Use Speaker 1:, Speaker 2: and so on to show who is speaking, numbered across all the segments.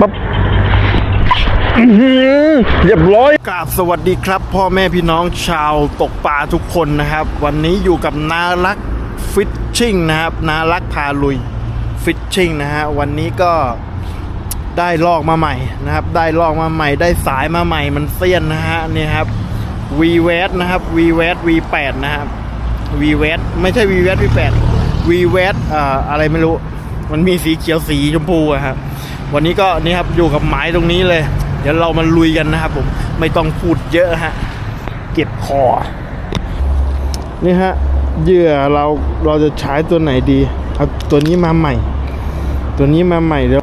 Speaker 1: ปั๊บเรียบร้อยกราบสวัสดีครับ พ่อแม่พี่น้องชาวตกปลาทุกคนนะครับ วันนี้อยู่กับนารักฟิชชิ่งนะครับ นารักพาลุยฟิชชิ่งนะฮะวันนี้ก็ได้ลอกมาใหม่นะครับ ได้ลอกมาใหม่ ได้สายมาใหม่มันเสี้ยนนะฮะนี่ครับ v v a t นะครับ v v a t V8 นะครับ v v a t ไม่ใช่ v v a t V8 v v a t เอ่ออะไรไม่รู้ มันมีสีเขียวสีชมพูอะครับ วันนี้ก็นี่ครับอยู่กับหมายตรงนี้เลย เดี๋ยวเรามาลุยกันนะครับผมไม่ต้องพูดเยอะฮะเก็บคอนี่ฮะเหยื่อเราเราจะใช้ตัวไหนดีเอาตัวนี้มาใหม่ ตัวนี้มาใหม่เดี๋ยว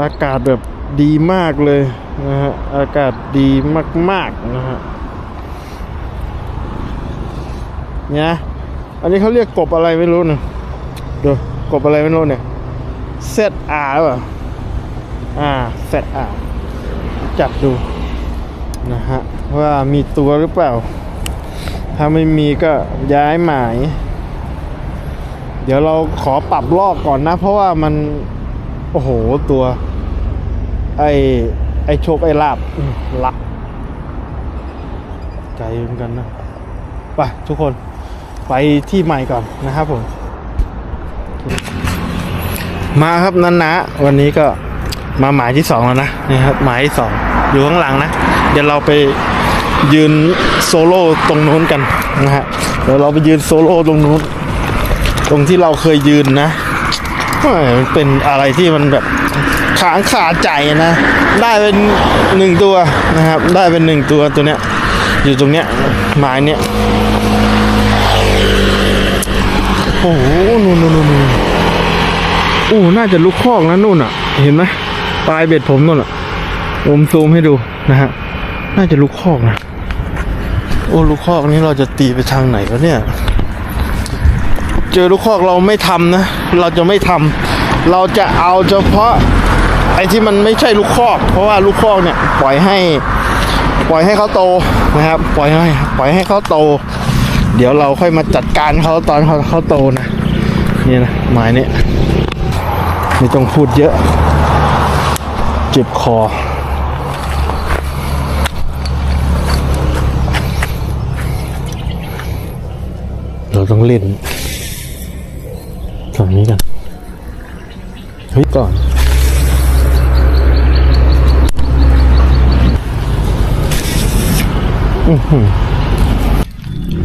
Speaker 1: อากาศแบบดีมากเลยนะฮะอากาศดีมากๆนะฮะเนี่ยอันนี้เขาเรียกกบอะไรไม่รู้นะดูกบอะไรไม่รู้เนี่ยเซตอาร์ป่ะ อ่าเซตอาจับดูนะฮะว่ามีตัวหรือเปล่า ถ้าไม่มีก็ย้ายหมาย เดี๋ยวเราขอปรับลอกก่อนนะ เพราะว่ามัน โอ้โหตัว ไอไอโชคไอลาบลักไกลเหมือนกันนะไปทุกคนไปที่ใหม่ก่อนนะครับผม มาครับนันนะ วันนี้ก็ มาหมายที่สองแล้วนะนี่ครับหมายที่สองอยู่ข้างหลังนะ เดี๋ยวเราไปยืนโซโล่ตรงนู้นกันนะฮะเดี๋ยวเราไปยืนโซโล่ตรงนู้น ตรงที่เราเคยยืนนะเฮ้ยมันเป็นอะไรที่มันแบบขางขาใจนะ ได้เป็นหนึ่งตัวนะครับ ได้เป็นหนึ่งตัวตัวเนี้ย อยู่ตรงเนี้ยไม้เนี้ยโอ้โหนู่นนู่นนู่นนู่นโอ้น่าจะลูกคอกนะนู่นอะ เห็นไหม ปลายเบ็ดผมนู่นอะผมซูมให้ดูนะฮะ น่าจะลูกคอกนะ โอ้ลูกคอกนี้เราจะตีไปทางไหนวะเนี่ย เจอลูกคอกเราไม่ทำนะ เราจะไม่ทำเราจะเอาเฉพาะไอ้ที่มันไม่ใช่ลูกคอก เพราะว่าลูกคอกเนี่ยปล่อยให้ ปล่อยให้เขาโตนะครับ ปล่อยให้ปล่อยให้เขาโต เดี๋ยวเราค่อยมาจัดการเขาตอนเขาเขาโตนะนี่นะหมายนี้ไม่ต้องพูดเยอะ เจ็บคอ เราต้องเล่นตรงนี้กันเฮ้ยก่อน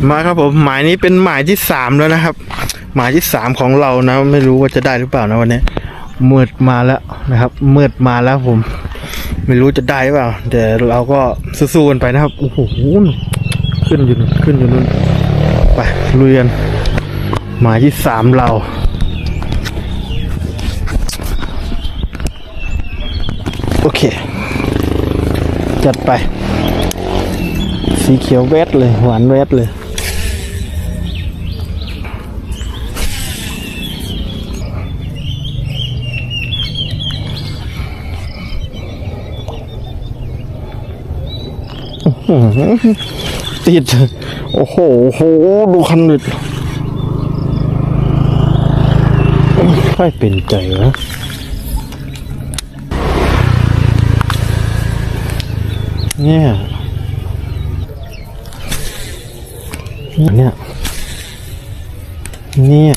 Speaker 1: มาครับผมหมายนี้เป็นหมายที่สามแล้วนะครับ หมายที่สามของเรานะ ไม่รู้ว่าจะได้หรือเปล่านะวันนี้ มืดมาแล้วนะครับมืดมาแล้วผม ไม่รู้จะได้หรือเปล่าแต่เราก็สู้ๆกันไปนะครับโอ้โหขึ้นอยู่นู่นขึ้นอยู่นู่นไปลุยกันหมายที่สามเราโอเค จัดไป สีเขียวแวดเลย หวานแวดเลย อื้อหือ ติด โอ้โหโห ดูคันดิดค่เป็นใจวะเนี่ยเนี่ยเนี่ย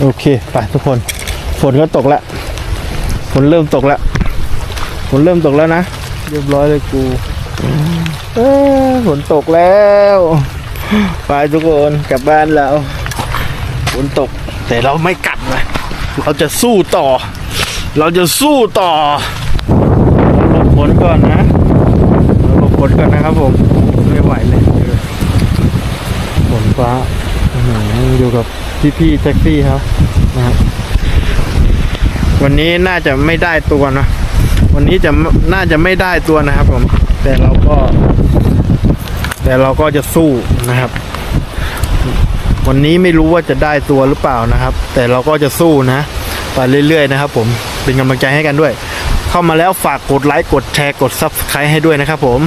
Speaker 1: โอเคไปทุกคน ฝนก็ตกแล้วฝนเริ่มตกแล้วฝนเริ่มตกแล้วนะเรียบร้อยเลยกูเอ้ยฝนตกแล้วไปทุกคนกลับบ้านแล้วฝนตก แต่เราไม่กัดนะเราจะสู้ต่อ เราจะสู้ต่อหลบฝนก่อนนะหลบฝนก่อนนะครับผมไม่ไหวเลยฝนฟ้าอื้อหืออยู่กับ พี่ๆแท็กซี่ครับนะครับวันนี้น่าจะไม่ได้ตัวนะวันนี้จะน่าจะไม่ได้ตัวนะครับผม แต่เราก็ แต่เราก็จะสู้นะครับ วันนี้ไม่รู้ว่าจะได้ตัวหรือเปล่านะครับ แต่เราก็จะสู้นะไปเรื่อยๆนะครับ ผมเป็นกำลังใจให้กันด้วย เข้ามาแล้วฝากกดไลค์กดแชร์กด Subscribe ให้ด้วยนะครับผม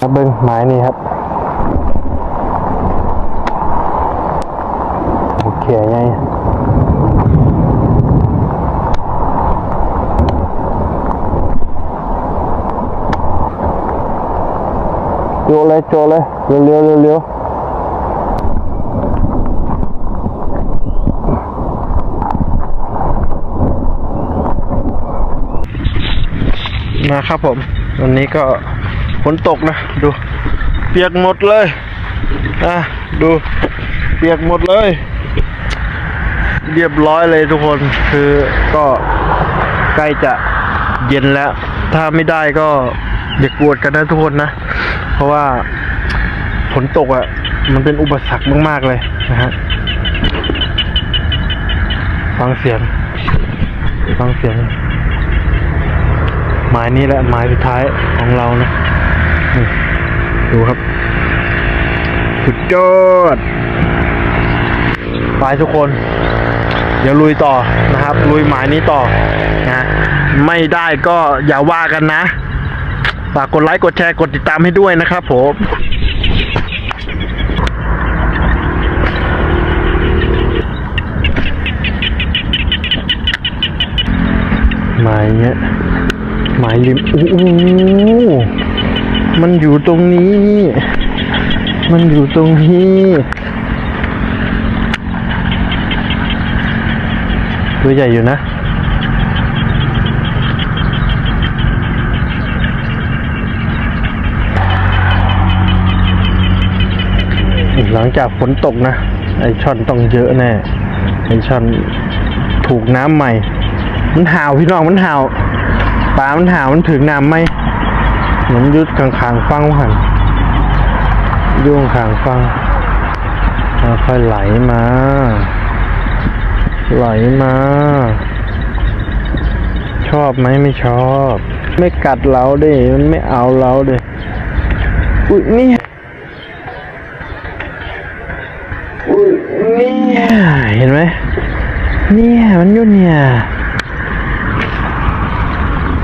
Speaker 1: ครับเบิ้งไม้นี่ครับ โอเคไงโจเลยโจเลยเร็วเร็วเร็วนะครับผม วันนี้ก็ นตกนะ ดู เปียกหมดเลยอะดู เปียกหมดเลย เรียบร้อยเลยทุกคนคือก็ใกล้จะเย็นแล้ว ถ้าไม่ได้ก็อย่ากวดกันนะทุกคนนะ เพราะว่าฝนตกอะ่ะ มันเป็นอุปสรรคมากๆเลยนะฮะฟังเสียงฟังเสียงไม้นี้แหละไม้สุดท้ายของเรานะ ดูครับสุดยอดไปทุกคน เดี๋ยวลุยต่อนะครับ ลุยหมายนี้ต่อนะไม่ได้ก็อย่าว่ากันนะฝากกดไลค์กดแชร์กดติดตามให้ด้วยนะครับผมหมายเนี้ยหมายริมอู้อู้ มันอยู่ตรงนี้ มันอยู่ตรงนี้ ตัวใหญ่อยู่นะ หลังจากฝนตกนะ ไอช่อนต้องเยอะแน่ ไอช่อนถูกน้ำใหม่ มันห่าวพี่น้องมันห่าวปลามันห่าวมันถึงน้ำไหม เหมือนยุดขางๆฟังหันยุ่งขางฟังค่อยไหลมา ไหลมา ชอบไหมไม่ชอบ ไม่กัดเราดิมันไม่เอาเราดิอุ้ยนี่อุ้ยเนี่ยเห็นไหมเนี่ยมันยู่นเนี่ย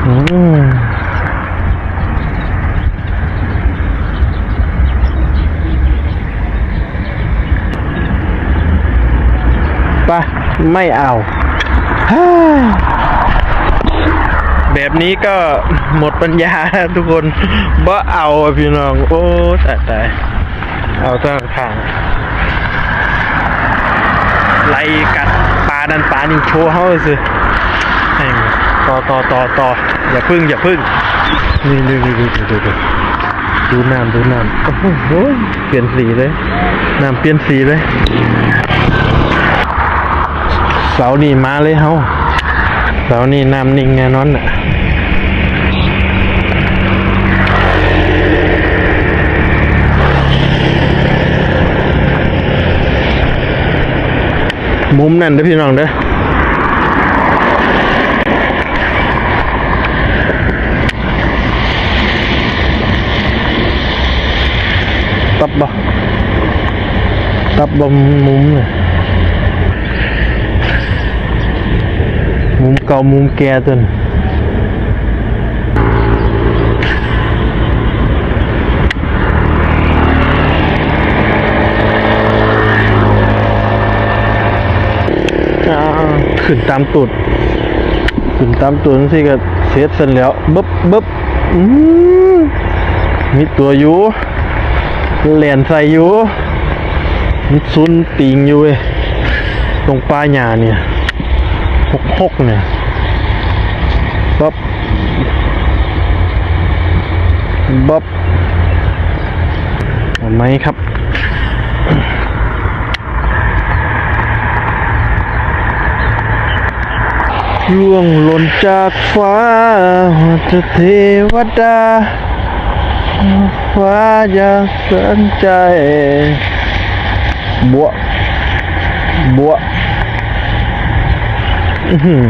Speaker 1: อืม ไม่เอา แบบนี้ก็หมดปัญญาทุกคนบ่เอาพี่น้อง โอ้ตายตายเอาตั้งข้างไล่กัดปลาดันปลานี่โชว์เขาสิแห่งต่อต่อต่อต่ออย่าพึ่งอย่าพึ่งนี่ดูดูดูดูดูดูดูน้ำดูน้ำโอ้โหเปลี่ยนสีเลยน้ำเปลี่ยนสีเลย เสานี่มาเลยเฮาเสานี่น้ำนิ่งแน่นอนอะมุมนั่นเด้อพี่น้องเด้อตับบ่ตับบ่มุมเนี่ย มุมเก่ามุมแก่จนอ่าขึ้นตามตูดขึ้นตามตูดสิก็เสียเสร็จแล้วบึ๊บบึ๊บมีตัวอยู่แหลนใส่อยู่มันซุนติงอยู่เว้ยตรงปลายหญ้าเนี่ย หกหกเนี่ยบ๊อบบ๊อบเอาไหมครับร่วงหล่นจากฟ้าจะเทวดา ฟ้าอยากสนใจบัวบัว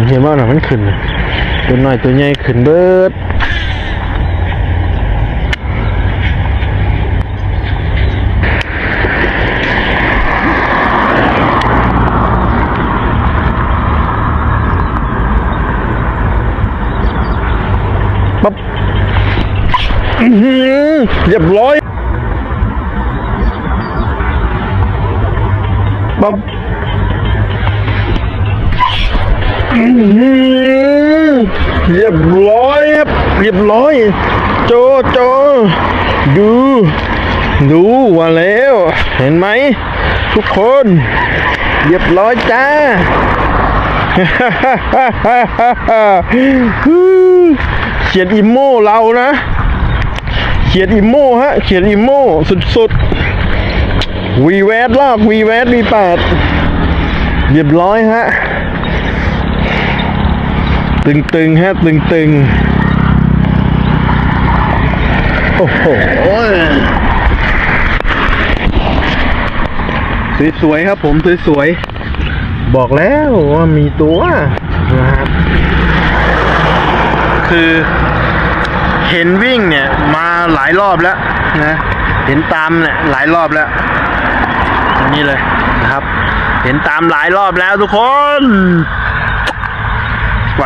Speaker 1: เห็นว่าหน่ะมันขึ้น ตัวหน่อยตัวใหญ่ขึ้นเบิดปั๊บเรียบร้อยปั๊บ เรียบร้อยครับเรียบร้อย โจโจดู ดูว่าแล้ว เห็นไหม ทุกคน เรียบร้อยจ้าเขียนอิโม่เรานะเขียนอิโม่ฮะเขียนอิโม่สุดๆวีแวดลอกวีแวดวีแปดเรียบร้อยฮะ ตึงๆฮะตึงๆ โอ้โหสวยๆครับผมสวยๆ บอกแล้วว่ามีตัวนะครับคือเห็นวิ่งเนี่ยมาหลายรอบแล้วนะ เห็นตามเนี่ยหลายรอบแล้วนนี้เลยนะครับ เห็นตามหลายรอบแล้วทุกคน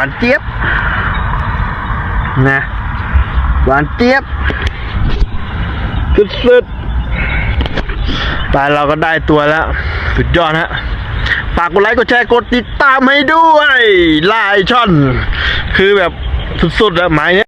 Speaker 1: านเจี๊ยบนะหวานเจี๊ยบสุดๆไปเราก็ได้ตัวแล้ว สุดยอดฮะฝากกดไลค์กดแชร์กดติดตามให้ด้วยไล่ช่อน คือแบบสุดๆอะหมายเนี้ย